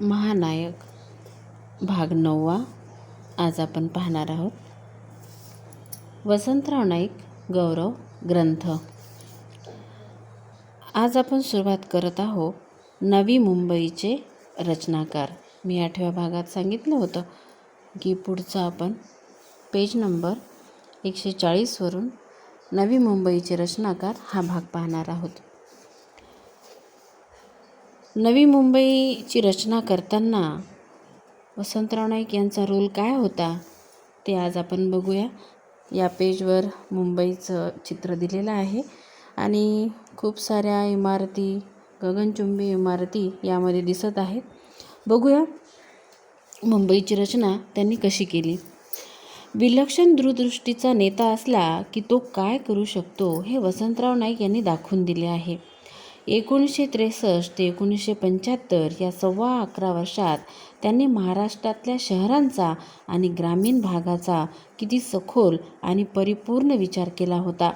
महानायक भाग नववा. आज आपण पाहणार आहोत. वसंतराव नाईक गौरव ग्रंथ. आज आपण सुरुवात करत आहोत नवी मुंबईचे रचनाकार. मी आठव्या भागात सांगितलं होतं की पुढचं आपण पेज नंबर एकशे चाळीसवरून नवी मुंबईचे रचनाकार हा भाग पाहणार आहोत. नवी मुंबईची रचना करताना वसंतराव नाईक यांचा रोल काय होता ते आज आपण बघूया. या पेजवर मुंबईचं चित्र दिलेलं आहे आणि खूप साऱ्या इमारती गगनचुंबी इमारती यामध्ये दिसत आहेत. बघूया मुंबईची रचना त्यांनी कशी केली. विलक्षण दूरदृष्टीचा नेता असला की तो काय करू शकतो हे वसंतराव नाईक यांनी दाखवून दिले आहे. एकोणीसशे त्रेसष्ट ते एकोणीसशे पंच्याहत्तर या सव्वा अकरा वर्षात त्यांनी महाराष्ट्रातल्या शहरांचा आणि ग्रामीण भागाचा किती सखोल आणि परिपूर्ण विचार केला होता.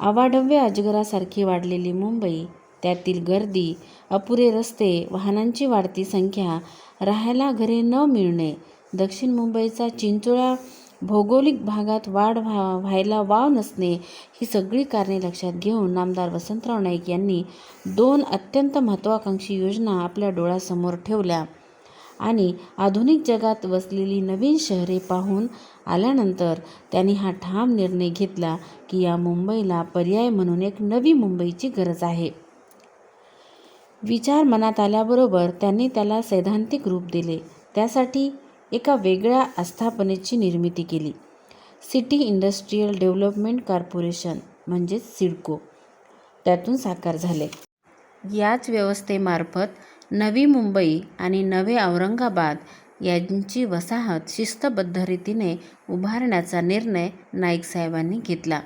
आवाढव्य अजगरासारखी वाढलेली मुंबई त्यातील गर्दी अपुरे रस्ते वाहनांची वाढती संख्या राहायला घरे न मिळणे दक्षिण मुंबईचा चिंचोळा भौगोलिक भागात वाढ व्हा व्हायला वाव नसणे ही सगळी कारणे लक्षात घेऊन नामदार वसंतराव नाईक यांनी दोन अत्यंत महत्त्वाकांक्षी योजना आपल्या डोळ्यासमोर ठेवल्या. आणि आधुनिक जगात वसलेली नवीन शहरे पाहून आल्यानंतर त्यांनी हा ठाम निर्णय घेतला की या मुंबईला पर्याय म्हणून एक नवी मुंबईची गरज आहे. विचार मनात आल्याबरोबर त्यांनी त्याला सैद्धांतिक रूप दिले. त्यासाठी एका वेगळ्या आस्थापनेची निर्मिती केली. सिटी इंडस्ट्रीयल डेव्हलपमेंट कॉर्पोरेशन म्हणजेच सिडको. त्यातून साकार झाले. याच व्यवस्थेमार्फत नवी मुंबई आणि नवे औरंगाबाद यांची वसाहत शिस्तबद्ध रीतीने उभारण्याचा निर्णय नाईक साहेबांनी घेतला.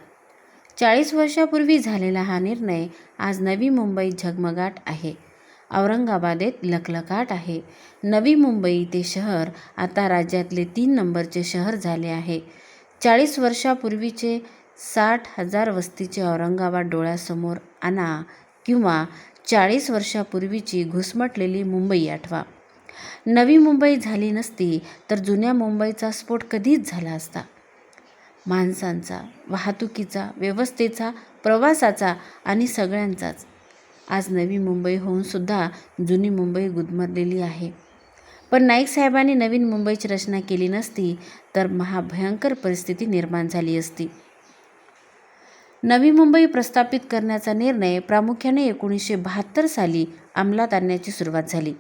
चाळीस वर्षापूर्वी झालेला हा निर्णय आज नवी मुंबई झगमगाट आहे. औरंगाबादेत लखलखाट आहे. नवी मुंबई ते शहर आता राज्यातले तीन नंबरचे शहर झाले आहे. चाळीस वर्षापूर्वीचे साठ हजार वस्तीचे औरंगाबाद डोळ्यासमोर आणा किंवा चाळीस वर्षापूर्वीची घुसमटलेली मुंबई आठवा. नवी मुंबई झाली नसती तर जुन्या मुंबईचा स्फोट कधीच झाला असता. माणसांचा वाहतुकीचा व्यवस्थेचा प्रवासाचा आणि सगळ्यांचाच. आज नवी मुंबई होऊनसुद्धा जुनी मुंबई गुदमरलेली आहे. पण नाईक साहेबांनी नवीन मुंबईची रचना केली नसती तर महाभयंकर परिस्थिती निर्माण झाली असती. नवी मुंबई प्रस्थापित करण्याचा निर्णय प्रामुख्याने एकोणीसशे बहात्तर साली अंमलात आणण्याची सुरुवात झाली.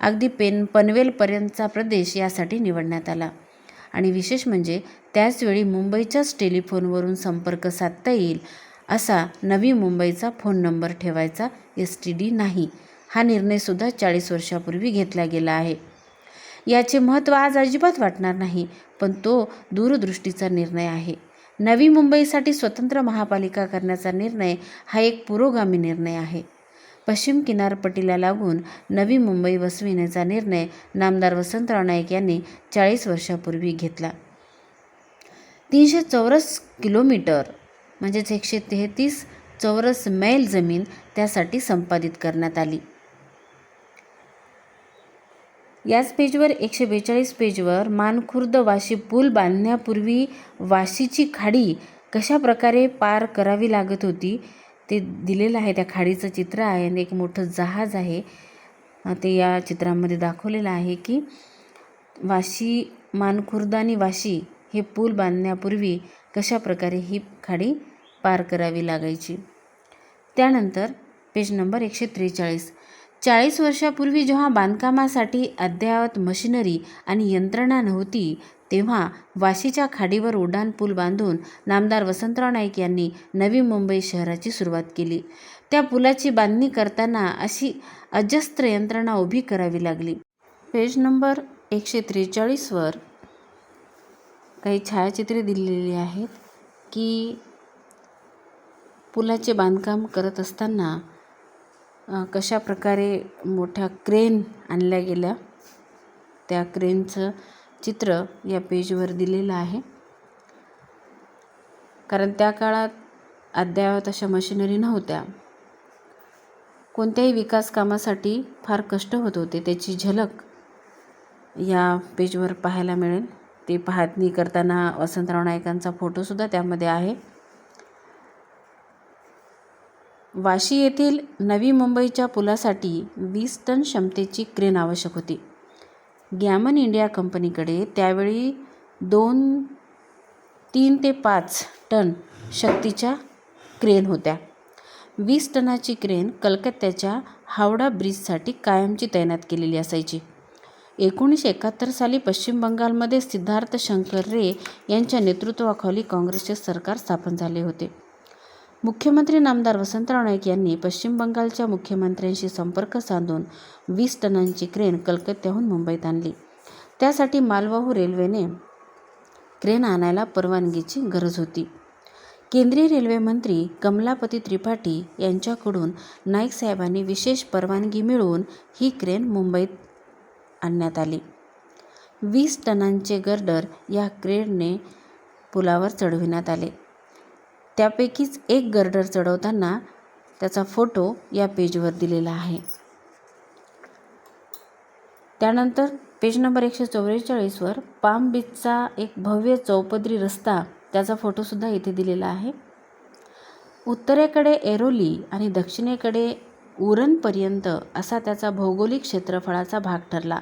अगदी पेन पनवेलपर्यंतचा प्रदेश यासाठी निवडण्यात आला. आणि विशेष म्हणजे त्याचवेळी मुंबईच्याच टेलिफोनवरून संपर्क साधता येईल असा नवी मुंबईचा फोन नंबर ठेवायचा एस टी डी नाही. हा निर्णयसुद्धा चाळीस वर्षापूर्वी घेतला गेला आहे. याचे महत्त्व आज अजिबात वाटणार नाही पण तो दूरदृष्टीचा निर्णय आहे. नवी मुंबईसाठी स्वतंत्र महापालिका करण्याचा निर्णय हा एक पुरोगामी निर्णय आहे. पश्चिम किनारपट्टीला लागून नवी मुंबई वसविण्याचा निर्णय नामदार वसंतराव नाईक यांनी चाळीस वर्षापूर्वी घेतला. तीनशे चौरस किलोमीटर म्हणजेच एकशे तेहतीस चौरस मैल जमीन त्यासाठी संपादित करण्यात आली. याच पेजवर एकशे बेचाळीस पेजवर मानखुर्द वाशी पूल बांधण्यापूर्वी वाशीची खाडी कशा प्रकारे पार करावी लागत होती ते दिलेलं आहे. त्या खाडीचं चित्र आहे आणि एक मोठं जहाज आहे. ते या चित्रामध्ये दाखवलेलं आहे की वाशी मानखुर्द आणि वाशी हे पूल बांधण्यापूर्वी कशा प्रकारे ही खाडी पार करावी लागायची. त्यानंतर पेज नंबर एकशे त्रेचाळीस. चाळीस वर्षापूर्वी जेव्हा बांधकामासाठी अद्ययावत मशिनरी आणि यंत्रणा नव्हती तेव्हा वाशीच्या खाडीवर उड्डाण पूल बांधून नामदार वसंतराव नाईक यांनी नवी मुंबई शहराची सुरुवात केली. त्या पुलाची बांधणी करताना अशी अजस्त्र यंत्रणा उभी करावी लागली. पेज नंबर एकशे त्रेचाळीसवर काही छायाचित्रे दिलेली आहेत की पुलाचे बांधकाम करत असताना कशा प्रकारे मोठ्या क्रेन आणल्या गेल्या त्या क्रेनचं चित्र या पेजवर दिलेलं आहे. कारण त्या काळात अद्ययावत अशा मशिनरी नव्हत्या. कोणत्याही विकास कामासाठी फार कष्ट होत होते. त्याची झलक या पेजवर पाहायला मिळेल. ते पाहणी करताना वसंतराव नाईकांचा फोटोसुद्धा त्यामध्ये आहे. वाशी येथील नवी मुंबईच्या पुलासाठी वीस टन क्षमतेची क्रेन आवश्यक होती. गॅमन इंडिया कंपनीकडे त्यावेळी दोन तीन ते पाच टन शक्तीच्या क्रेन होत्या. वीस टनाची क्रेन कलकत्त्याच्या हावडा ब्रिजसाठी कायमची तैनात केलेली असायची. एकोणीसशे एकाहत्तर साली पश्चिम बंगालमध्ये सिद्धार्थ शंकर रे यांच्या नेतृत्वाखाली काँग्रेसचे सरकार स्थापन झाले होते. मुख्यमंत्री नामदार वसंतराव नाईक यांनी पश्चिम बंगालच्या मुख्यमंत्र्यांशी संपर्क साधून वीस टनांची क्रेन कलकत्त्याहून मुंबईत आणली. त्यासाठी मालवाहू रेल्वेने क्रेन आणायला परवानगीची गरज होती. केंद्रीय रेल्वे मंत्री कमलापती त्रिपाठी यांच्याकडून नाईक साहेबांनी विशेष परवानगी मिळवून ही क्रेन मुंबईत आणण्यात आली. वीस टनांचे गर्डर या क्रेनने पुलावर चढविण्यात आले. त्यापैकीच एक गर्डर चढवताना त्याचा फोटो या पेजवर दिलेला आहे. त्यानंतर पेज नंबर एकशे चौवेचाळीसवर पाम बीचचा एक भव्य चौपदरी रस्ता त्याचा फोटोसुद्धा इथे दिलेला आहे. उत्तरेकडे एरोली आणि दक्षिणेकडे उरणपर्यंत असा त्याचा भौगोलिक क्षेत्रफळाचा भाग ठरला.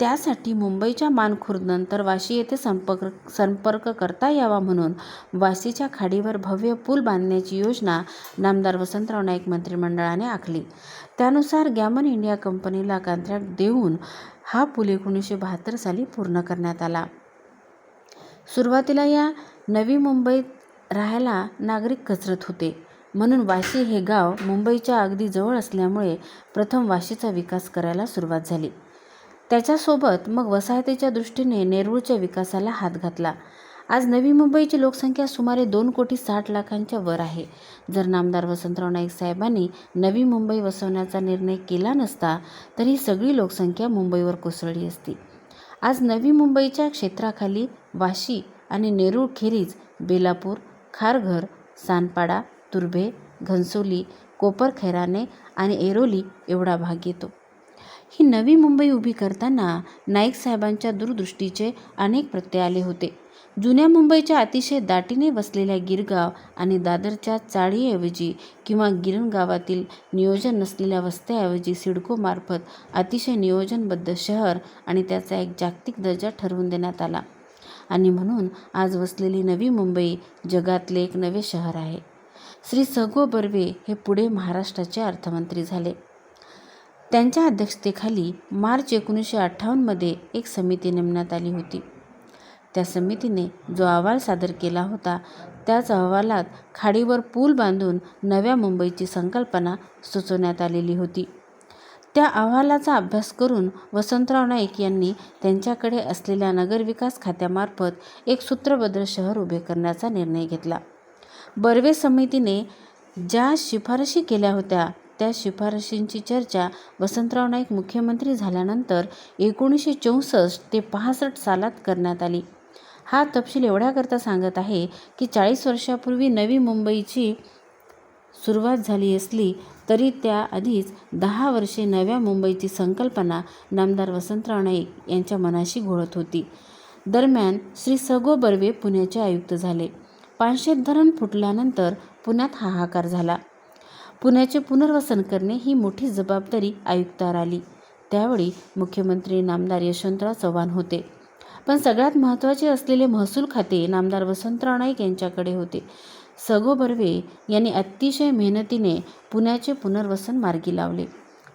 त्यासाठी मुंबईच्या मानखुर्दनंतर वाशी येथे संपर्क संपर्क करता यावा म्हणून वाशीच्या खाडीवर भव्य पूल बांधण्याची योजना नामदार वसंतराव नाईक मंत्रिमंडळाने आखली. त्यानुसार गॅमन इंडिया कंपनीला कॉन्ट्रॅक्ट देऊन हा पूल एकोणीसशे बहात्तर साली पूर्ण करण्यात आला. सुरुवातीला या नवी मुंबईत राहायला नागरिक कचरत होते. म्हणून वाशी हे गाव मुंबईच्या अगदी जवळ असल्यामुळे प्रथम वाशीचा विकास करायला सुरुवात झाली. त्याच्यासोबत मग वसाहतीच्या दृष्टीने नेरूळच्या विकासाला हात घातला. आज नवी मुंबईची लोकसंख्या सुमारे दोन कोटी साठ लाखांच्या वर आहे. जर नामदार वसंतराव नाईक साहेबांनी नवी मुंबई वसवण्याचा निर्णय केला नसता तर ही सगळी लोकसंख्या मुंबईवर कोसळली असती. आज नवी मुंबईच्या क्षेत्राखाली वाशी आणि नेरूळखेरीज बेलापूर खारघर सानपाडा तुर्भे घनसोली कोपरखैराने आणि एरोली एवढा भाग येतो. ही नवी मुंबई उभी करताना नाईक साहेबांच्या दूरदृष्टीचे अनेक प्रत्यय आले होते. जुन्या मुंबईच्या अतिशय दाटीने वसलेल्या गिरगाव आणि दादरच्या चाळीऐवजी किंवा गिरण गावातील नियोजन नसलेल्या वस्त्याऐवजी सिडकोमार्फत अतिशय नियोजनबद्ध शहर आणि त्याचा एक जागतिक दर्जा ठरवून देण्यात आला. आणि म्हणून आज वसलेली नवी मुंबई जगातले एक नवे शहर आहे. श्री सगो बर्वे हे पुढे महाराष्ट्राचे अर्थमंत्री झाले. त्यांच्या अध्यक्षतेखाली मार्च एकोणीसशे अठ्ठावन्नमध्ये एक समिती नेमण्यात आली होती. त्या समितीने जो अहवाल सादर केला होता त्याच अहवालात खाडीवर पूल बांधून नव्या मुंबईची संकल्पना सुचवण्यात आलेली होती. त्या अहवालाचा अभ्यास करून वसंतराव नाईक यांनी त्यांच्याकडे असलेल्या नगरविकास खात्यामार्फत एक सूत्रबद्ध शहर उभे करण्याचा निर्णय घेतला. बर्वे समितीने ज्या शिफारशी केल्या होत्या त्या शिफारशींची चर्चा वसंतराव नाईक मुख्यमंत्री झाल्यानंतर एकोणीसशे चौसष्ट ते पासष्ट सालात करण्यात आली. हा तपशील एवढ्याकरता सांगत आहे की चाळीस वर्षापूर्वी नवी मुंबईची सुरुवात झाली असली तरी त्याआधीच दहा वर्षे नव्या मुंबईची संकल्पना नामदार वसंतराव नाईक यांच्या मनाशी घोळत होती. दरम्यान श्री सगो बर्वे पुण्याचे आयुक्त झाले. पानशेत धरण फुटल्यानंतर पुण्यात हाहाकार झाला. पुण्याचे पुनर्वसन करणे ही मोठी जबाबदारी आयुक्तावर आली. त्यावेळी मुख्यमंत्री नामदार यशवंतराव चव्हाण होते. पण सगळ्यात महत्त्वाचे असलेले महसूल खाते नामदार वसंतराव नाईक यांच्याकडे होते. सगो बर्वे यांनी अतिशय मेहनतीने पुण्याचे पुनर्वसन मार्गी लावले.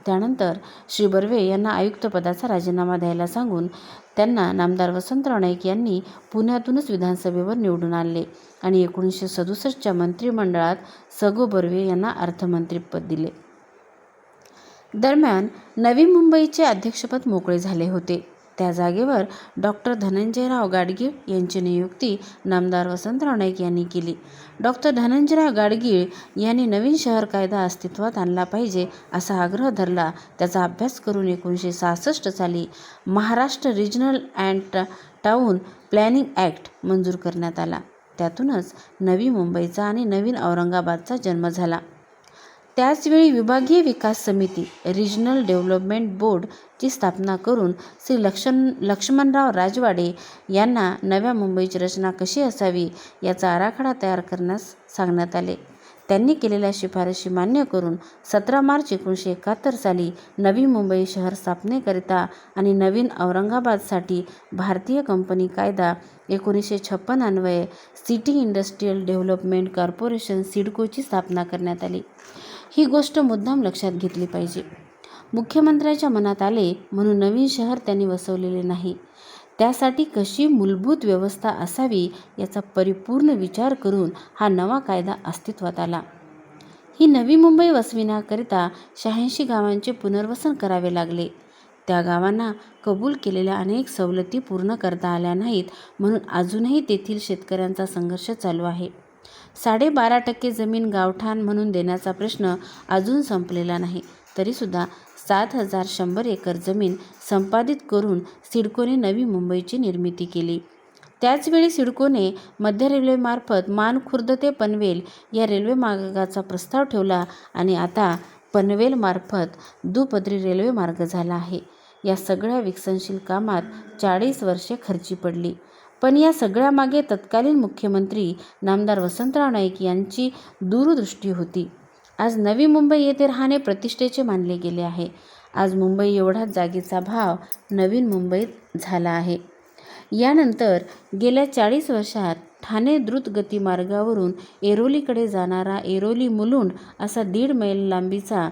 त्यानंतर श्री बर्वे यांना आयुक्तपदाचा राजीनामा द्यायला सांगून त्यांना नामदार वसंतराव नाईक यांनी पुण्यातूनच विधानसभेवर निवडून आणले आणि एकोणीसशे सदुसष्टच्या मंत्रिमंडळात सगो बर्वे यांना अर्थमंत्रीपद दिले. दरम्यान नवी मुंबईचे अध्यक्षपद मोकळे झाले होते. त्या जागेवर डॉक्टर धनंजयराव गाडगीळ यांची नियुक्ती नामदार वसंतराव नाईक यांनी केली. डॉक्टर धनंजयराव गाडगीळ यांनी नवीन शहर कायदा अस्तित्वात आणला पाहिजे असा आग्रह धरला. त्याचा अभ्यास करून एकोणीसशे सहासष्ट साली Maharashtra regional and town planning act मंजूर करण्यात आला. त्यातूनच नवी मुंबईचा आणि नवीन औरंगाबादचा जन्म झाला. त्याचवेळी विभागीय विकास समिती रिजनल डेव्हलपमेंट बोर्डची स्थापना करून श्री लक्षण लक्ष्मणराव राजवाडे यांना नव्या मुंबईची रचना कशी असावी याचा आराखडा तयार करण्यास सांगण्यात आले. त्यांनी केलेल्या शिफारशी मान्य करून सतरा मार्च एकोणीसशे एकाहत्तर साली नवी मुंबई शहर स्थापनेकरिता आणि नवीन औरंगाबादसाठी भारतीय कंपनी कायदा एकोणीसशे छप्पन अन्वये सिटी इंडस्ट्रीयल डेव्हलपमेंट कॉर्पोरेशन सिडकोची स्थापना करण्यात आली. ही गोष्ट मुद्दाम लक्षात घेतली पाहिजे. मुख्यमंत्र्याच्या मनात आले म्हणून नवीन शहर त्यांनी वसवलेले नाही. त्यासाठी कशी मूलभूत व्यवस्था असावी याचा परिपूर्ण विचार करून हा नवा कायदा अस्तित्वात आला. ही नवी मुंबई वसविण्याकरिता शहाऐंशी गावांचे पुनर्वसन करावे लागले. त्या गावांना कबूल केलेल्या अनेक सवलती पूर्ण करता आल्या नाहीत म्हणून अजूनही तेथील शेतकऱ्यांचा संघर्ष चालू आहे. साडेबारा टक्के जमीन गावठाण म्हणून देण्याचा प्रश्न अजून संपलेला नाही. तरीसुद्धा सात हजार शंभर एकर जमीन संपादित करून सिडकोने नवी मुंबईची निर्मिती केली. त्याचवेळी सिडकोने मध्य रेल्वेमार्फत मानखुर्द ते पनवेल या रेल्वे मार्गाचा प्रस्ताव ठेवला आणि आता पनवेलमार्फत दुपदरी रेल्वे मार्ग झाला आहे. या सगळ्या विकसनशील कामात चाळीस वर्षे खर्ची पडली. पण या सगळ्यामागे तत्कालीन मुख्यमंत्री नामदार वसंतराव नाईक यांची दूरदृष्टी होती. आज नवी मुंबई येथे राहणे प्रतिष्ठेचे मानले गेले आहे. आज मुंबई एवढाच जागेचा भाव नवीन मुंबईत झाला आहे. यानंतर गेल्या चाळीस वर्षात ठाणे द्रुतगती मार्गावरून एरोलीकडे जाणारा एरोली मुलुंड असा दीड मैल लांबीचा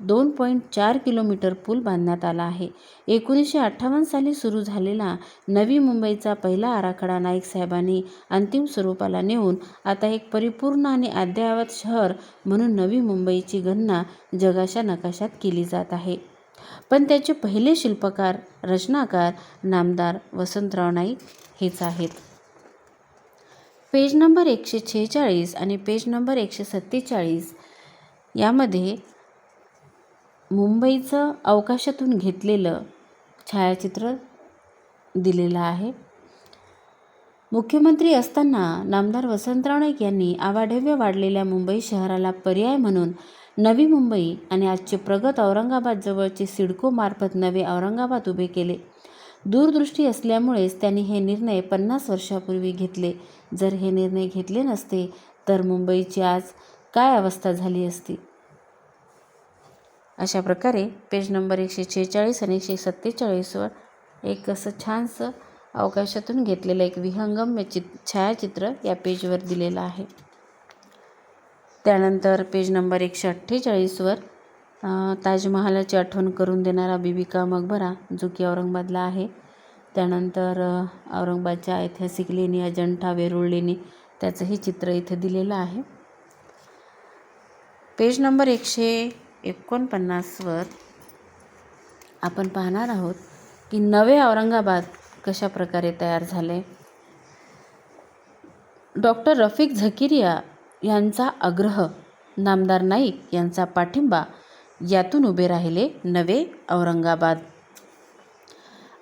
दोन पॉईंट चार किलोमीटर पूल बांधण्यात आला आहे. एकोणीसशे अठ्ठावन्न साली सुरू झालेला नवी मुंबईचा पहिला आराखडा नाईक साहेबांनी अंतिम स्वरूपाला नेऊन आता एक परिपूर्ण आणि अद्ययावत शहर म्हणून नवी मुंबईची गणना जगाच्या नकाशात केली जात आहे. पण त्याचे पहिले शिल्पकार रचनाकार नामदार वसंतराव नाईक हेच आहेत. पेज नंबर एकशे छेचाळीस आणि पेज नंबर एकशे सत्तेचाळीस यामध्ये मुंबईचं अवकाशातून घेतलेलं छायाचित्र दिलेलं आहे. मुख्यमंत्री असताना नामदार वसंतराव नाईक यांनी आवाढव्य वाढलेल्या मुंबई शहराला पर्याय म्हणून नवी मुंबई आणि आजचे प्रगत औरंगाबाद जवळचे सिडको मार्फत नवे औरंगाबाद उभे केले. दूरदृष्टी असल्यामुळेच त्यांनी हे निर्णय पन्नास वर्षापूर्वी घेतले. जर हे निर्णय घेतले नसते तर मुंबईची आज काय अवस्था झाली असती? अशा प्रकारे पेज नंबर एकशे छेचाळीस आणि एकशे सत्तेचाळीसवर एक असं छानसं अवकाशातून घेतलेलं एक विहंगम चित छायाचित्र या पेजवर दिलेलं आहे. त्यानंतर पेज नंबर एकशे अठ्ठेचाळीसवर ताजमहालाची आठवण करून देणारा बीबी का मकबरा जो की औरंगाबादला आहे. त्यानंतर औरंगाबादच्या ऐतिहासिक लेणी अजंठा वेरूळ लेणी त्याचंही चित्र इथे दिलेलं आहे. पेज नंबर एकशे एकोणपन्नासवर आपण पाहणार आहोत की नवे औरंगाबाद कशा प्रकारे तयार झाले? डॉक्टर रफिक झकिरिया यांचा आग्रह नामदार नाईक यांचा पाठिंबा यातून उभे राहिले नवे औरंगाबाद.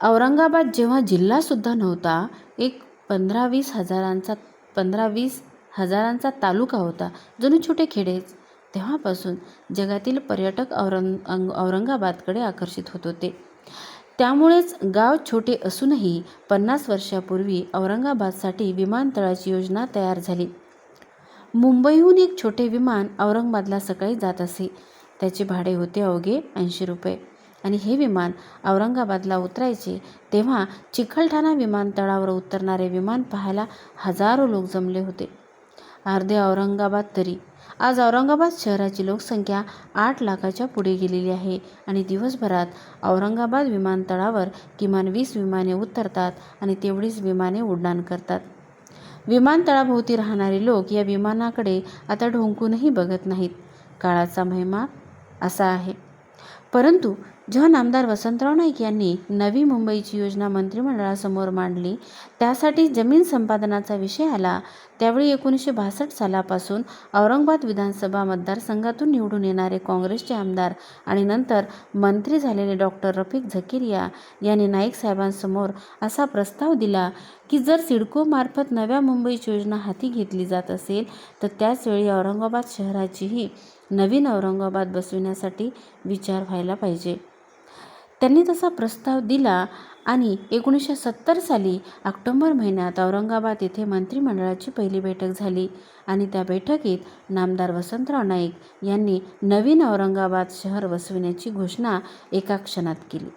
औरंगाबाद जेव्हा जिल्हासुद्धा नव्हता एक पंधरा वीस हजारांचा पंधरा वीस हजारांचा तालुका होता जणू छोटे खेडेच. तेव्हापासून जगातील पर्यटक औरंग औरंगाबादकडे आकर्षित होत होते. त्यामुळेच गाव छोटे असूनही पन्नास वर्षापूर्वी औरंगाबादसाठी विमानतळाची योजना तयार झाली. मुंबईहून एक छोटे विमान औरंगाबादला सकाळी जात असे. त्याचे भाडे होते अवघे ऐंशी रुपये. आणि हे विमान औरंगाबादला उतरायचे तेव्हा चिखलठाणा विमानतळावर उतरणारे विमान पाहायला हजारो लोक जमले होते. अर्धे औरंगाबाद तरी. आज औरंगाबाद शहराची लोकसंख्या आठ लाखाच्या पुढे गेलेली आहे आणि दिवसभरात औरंगाबाद विमानतळावर किमान वीस विमाने उतरतात आणि तेवढीच विमाने उड्डाण करतात. विमानतळाभोवती राहणारे लोक या विमानाकडे आता ढोंकूनही बघत नाहीत. काळाचा महिमा असा आहे. परंतु जेव्हा आमदार वसंतराव नाईक यांनी नवी मुंबईची योजना मंत्रिमंडळासमोर मांडली. त्यासाठी जमीन संपादनाचा विषय आला. त्यावेळी एकोणीसशे बासष्ट सालापासून औरंगाबाद विधानसभा मतदारसंघातून निवडून येणारे काँग्रेसचे आमदार आणि नंतर मंत्री झालेले डॉक्टर रफिक झकिरिया यांनी नाईक साहेबांसमोर असा प्रस्ताव दिला की जर सिडकोमार्फत नव्या मुंबईची योजना हाती घेतली जात असेल तर त्याचवेळी औरंगाबाद शहराचीही नवीन औरंगाबाद बसविण्यासाठी विचार व्हायला पाहिजे. त्यांनी तसा प्रस्ताव दिला आणि एकोणीसशे सत्तर साली ऑक्टोंबर महिन्यात औरंगाबाद येथे मंत्रिमंडळाची पहिली बैठक झाली आणि त्या बैठकीत नामदार वसंतराव नाईक यांनी नवीन औरंगाबाद शहर वसविण्याची घोषणा एका क्षणात केली.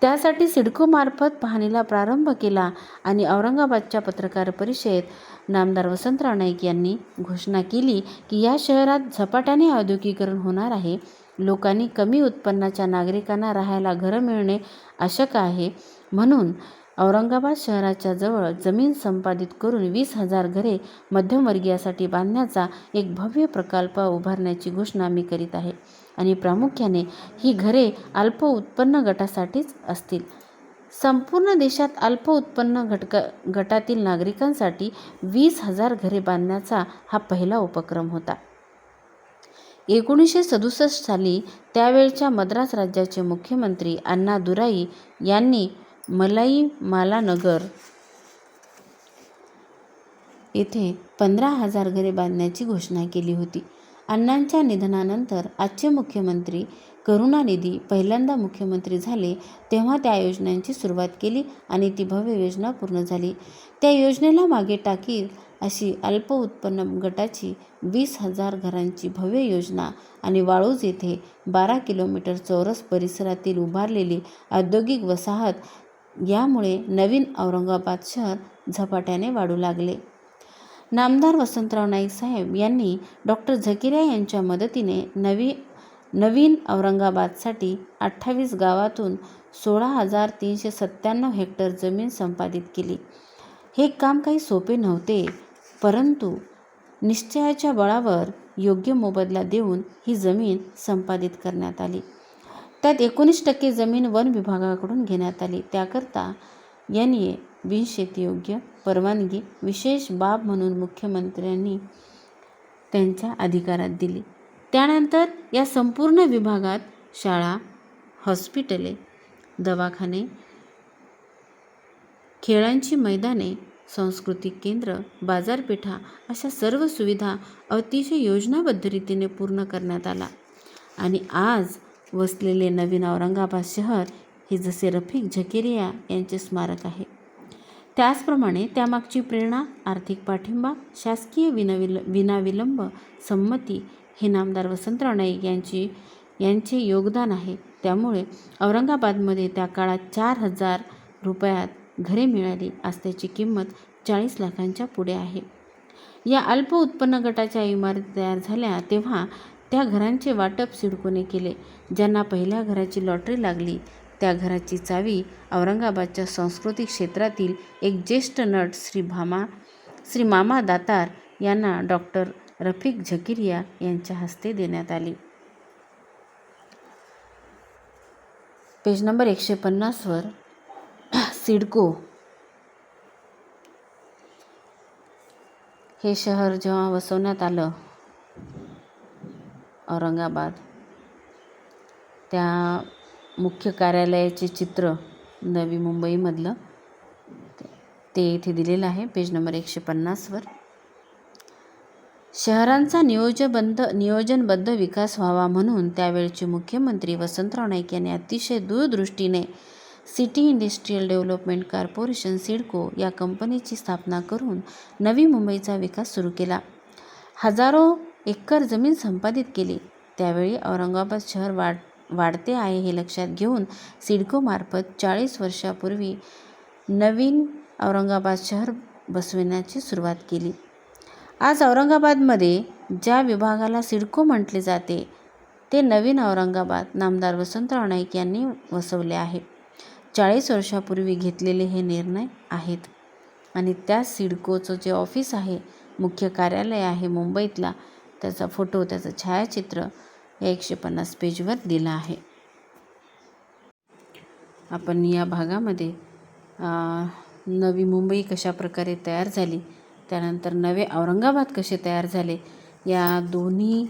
त्यासाठी सिडकोमार्फत पाहणीला प्रारंभ केला आणि औरंगाबादच्या पत्रकार परिषदेत नामदार वसंतराव नाईक यांनी घोषणा केली की या शहरात झपाट्याने औद्योगिकरण होणार आहे लोकांनी कमी उत्पन्नाच्या नागरिकांना राहायला घरं मिळणे आवश्यक आहे. म्हणून औरंगाबाद शहराच्या जवळ जमीन संपादित करून वीस हजार घरे मध्यमवर्गीयासाठी बांधण्याचा एक भव्य प्रकल्प उभारण्याची घोषणा मी करीत आहे आणि प्रामुख्याने ही घरे अल्प उत्पन्न गटासाठीच असतील. संपूर्ण देशात अल्प उत्पन्न घटक गटातील नागरिकांसाठी वीस हजार घरे बांधण्याचा हा पहिला उपक्रम होता. एकोणीसशे सदुसष्ट साली त्यावेळच्या मद्रास राज्याचे मुख्यमंत्री अण्णा दुराई यांनी मलाई मालानगर येथे पंधरा हजार घरे बांधण्याची घोषणा केली होती. अण्णांच्या निधनानंतर आजचे मुख्यमंत्री करुणानिधी पहिल्यांदा मुख्यमंत्री झाले तेव्हा त्या योजनांची सुरुवात केली आणि ती भव्य योजना पूर्ण झाली. त्या योजनेला मागे टाकील अशी अल्प उत्पन्न गटाची वीस हजार घरांची भव्य योजना आणि वाळूज येथे बारा किलोमीटर चौरस परिसरातील उभारलेली औद्योगिक वसाहत यामुळे नवीन औरंगाबाद शहर झपाट्याने वाढू लागले. नामदार वसंतराव नाईक साहेब यांनी डॉक्टर झकिरिया यांच्या मदतीने नवी नवीन औरंगाबादसाठी अठ्ठावीस गावातून सोळा हजार तीनशे सत्त्याण्णव हेक्टर जमीन संपादित केली. हे काम काही सोपे नव्हते परंतु निश्चयाच्या बळावर योग्य मोबदला देऊन ही जमीन संपादित करण्यात आली. त्यात एकोणीस टक्के जमीन वन विभागाकडून घेण्यात आली. त्याकरता एन ए बिनशेतीयोग्य परवानगी विशेष बाब म्हणून मुख्यमंत्र्यांनी त्यांच्या अधिकारात दिली. त्यानंतर या संपूर्ण विभागात शाळा हॉस्पिटले दवाखाने खेळांची मैदाने सांस्कृतिक केंद्र बाजारपेठा अशा सर्व सुविधा अतिशय योजनाबद्ध रीतीने पूर्ण करण्यात आला. आणि आज वसलेले नवीन औरंगाबाद शहर हे जसे रफिक झकेरिया यांचे स्मारक आहे. त्याचप्रमाणे त्यामागची प्रेरणा आर्थिक पाठिंबा शासकीय विनाविल विनाविलंब संमती हे नामदार वसंतराव नाईक यांची यांचे योगदान आहे. त्यामुळे औरंगाबादमध्ये त्या काळात चार हजार रुपयात घरे मिळाली. आज त्याची किंमत चाळीस लाखांच्या पुढे आहे. या अल्प उत्पन्न गटाच्या इमारती तयार झाल्या तेव्हा त्या घरांचे वाटप सिडकोने केले. ज्यांना पहिल्या घराची लॉटरी लागली त्या घराची चावी औरंगाबादच्या सांस्कृतिक क्षेत्रातील एक ज्येष्ठ नट श्री भामा श्री मामा दातार यांना डॉक्टर रफिक झकिरिया यांच्या हस्ते देण्यात आली. पेज नंबर एकशे पन्नासवर सिडको. हे शहर जेव्हा वसवण्यात आलं औरंगाबाद त्या मुख्य कार्यालयाचे चित्र नवी मुंबईमधलं ते इथे दिलेलं आहे पेज नंबर एकशे पन्नासवर शहरांचा नियोजबंध नियोजनबद्ध विकास व्हावा म्हणून त्यावेळचे मुख्यमंत्री वसंतराव नाईक यांनी अतिशय दूरदृष्टीने city industrial development corporation CIDCO या कंपनीची स्थापना करून नवी मुंबईचा विकास सुरू केला. हजारो एकर जमीन संपादित केली. त्यावेळी औरंगाबाद शहर वाढ वाढते आहे हे लक्षात घेऊन सिडकोमार्फत चाळीस वर्षापूर्वी नवीन औरंगाबाद शहर बसविण्याची सुरुवात केली. आज औरंगाबादमध्ये ज्या विभागाला सिडको म्हटले जाते ते नवीन औरंगाबाद नामदार वसंतराव नाईक यांनी वसवले आहे. चाळीस वर्षापूर्वी घेतलेले हे निर्णय आहेत. आणि त्या सिडकोचं जे ऑफिस आहे मुख्य कार्यालय आहे मुंबईतला त्याचा फोटो त्याचं छायाचित्र या एकशे पन्नास पेजवर दिलं आहे. आपण या भागामध्ये नवी मुंबई कशा प्रकारे तयार झाली त्यानंतर नवे औरंगाबाद कसे तयार झाले या दोन्ही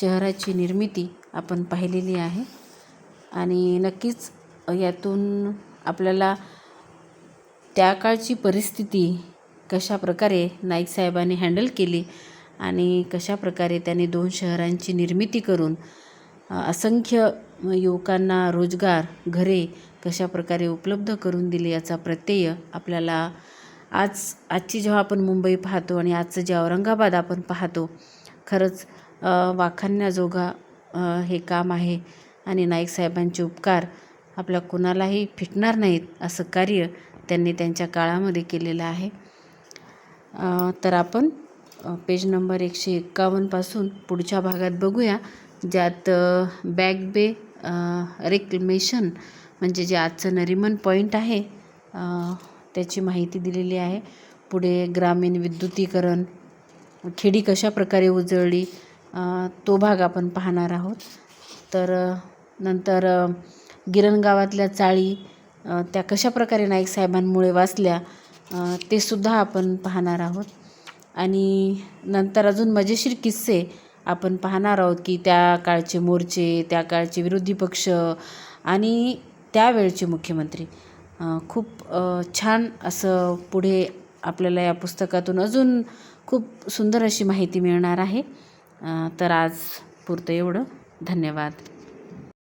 शहराची निर्मिती आपण पाहिलेली आहे. आणि नक्कीच यातून आपल्याला त्या काळची परिस्थिती कशा प्रकारे नाईक साहेबांनी हँडल केली आणि कशाप्रकारे त्यांनी दोन शहरांची निर्मिती करून असंख्य युवकांना रोजगार घरे कशाप्रकारे उपलब्ध करून दिली याचा प्रत्यय आपल्याला आज आजची जेव्हा आपण मुंबई पाहतो आणि आजचं जे औरंगाबाद आपण पाहतो खरंच वाखाणण्याजोगा हे काम आहे आणि नाईक साहेबांचे उपकार आपल्या कुणालाही फिटणार नाहीत असं कार्य त्यांनी त्यांच्या काळामध्ये केलेलं आहे. तर आपण पेज नंबर एकशे एक्कावन्नपासून पुढच्या भागात बघूया ज्यात बॅक बे रेक्लेमेशन म्हणजे जे आजचं नरिमन पॉईंट आहे त्याची माहिती दिलेली आहे. पुढे ग्रामीण विद्युतीकरण खेडी कशा प्रकारे उजळली तो भाग आपण पाहणार आहोत. तर नंतर गिरण गावातल्या चाळी त्या कशा प्रकारे नाईक साहेबांमुळे वाचल्या ते सुद्धा आपण पाहणार आहोत. आणि नंतर अजून मजेशीर किस्से आपण पाहणार आहोत की त्या काळचे मोर्चे त्या काळचे विरोधी पक्ष आणि त्यावेळचे मुख्यमंत्री. खूप छान असं पुढे आपल्याला या पुस्तकातून अजून खूप सुंदर अशी माहिती मिळणार आहे. तर आज पुरतं एवढं. धन्यवाद.